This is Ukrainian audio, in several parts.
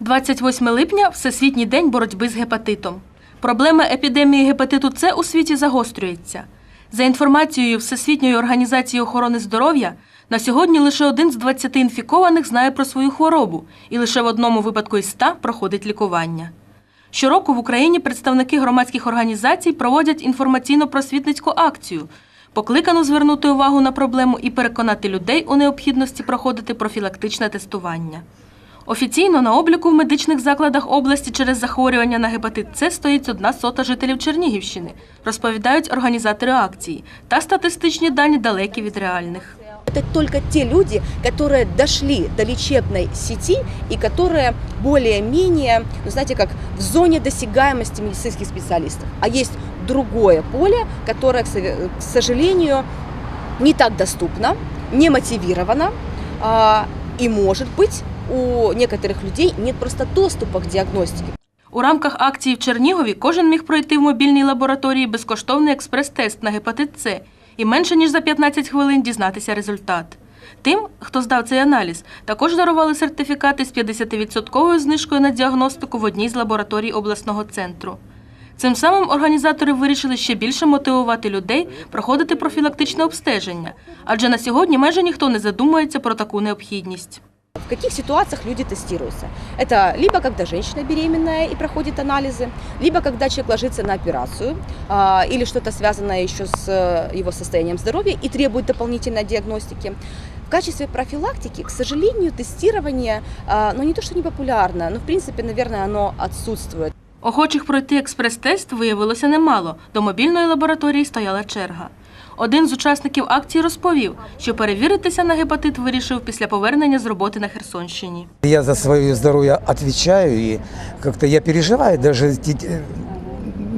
28 липня Всесвітній день боротьби з гепатитом. Проблема епідемії гепатиту С у світі загострюється. За інформацією Всесвітньої організації охорони здоров'я, на сьогодні лише один з 20 інфікованих знає про свою хворобу, і лише в одному випадку із 100 проходить лікування. Щороку в Україні представники громадських організацій проводять інформаційно-просвітницьку акцію, покликану звернути увагу на проблему і переконати людей у необхідності проходити профілактичне тестування. Офіційно на обліку в медичних закладах області через захворювання на гепатит С стоїть одна сота жителів Чернігівщини, розповідають організатори акції, та статистичні дані далекі від реальних. Это только те люди, которые дошли до лечебной сети и которые более-менее, ну, знаете, как в зоне досягаемости медицинских специалистов. А есть другое поле, которое, к сове- к сожалению, не так доступно, не мотивировано, а, и, может быть, у некоторых людей нет просто доступа к диагностике. У рамках акції в Чернігові кожен міг пройти в мобільній лабораторії безкоштовний експрес-тест на гепатит С і менше ніж за 15 хвилин дізнатися результат. Тим, хто здав цей аналіз, також дарували сертифікати з 50% знижкою на діагностику в одній з лабораторій обласного центру. Цим самим організатори вирішили ще більше мотивувати людей проходити профілактичне обстеження, адже на сьогодні майже ніхто не задумується про таку необхідність В каких ситуациях люди тестируются? Это либо когда женщина беременная и проходит анализы, либо когда человек ложится на операцию а, или что-то связанное еще с э, его состоянием здоровья и требует дополнительной диагностики. В качестве профилактики, к сожалению, тестирование, а, ну не то что не популярно, но в принципе, наверное, оно отсутствует. Охочих пройти експрес-тест виявилося немало. До мобільної лабораторії стояла черга. Один з учасників акції розповів, що перевіритися на гепатит вирішив після повернення з роботи на Херсонщині. Я за своє здоров'я відповідаю і как-то я переживаю дет-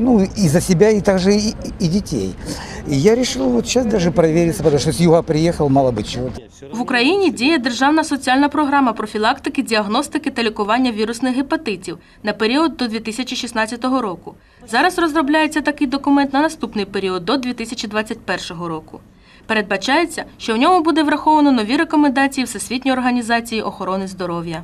ну, и за себя, и также и, и детей. И я решил вот сейчас даже провериться, потому что с юга приехал, мало быть чего. В Україні діє державна соціальна програма профілактики, діагностики та лікування вірусних гепатитів на період до 2016 року. Зараз розробляється такий документ на наступний період до 2021 року. Передбачається, що в ньому буде враховано нові рекомендації Всесвітньої організації охорони здоров'я.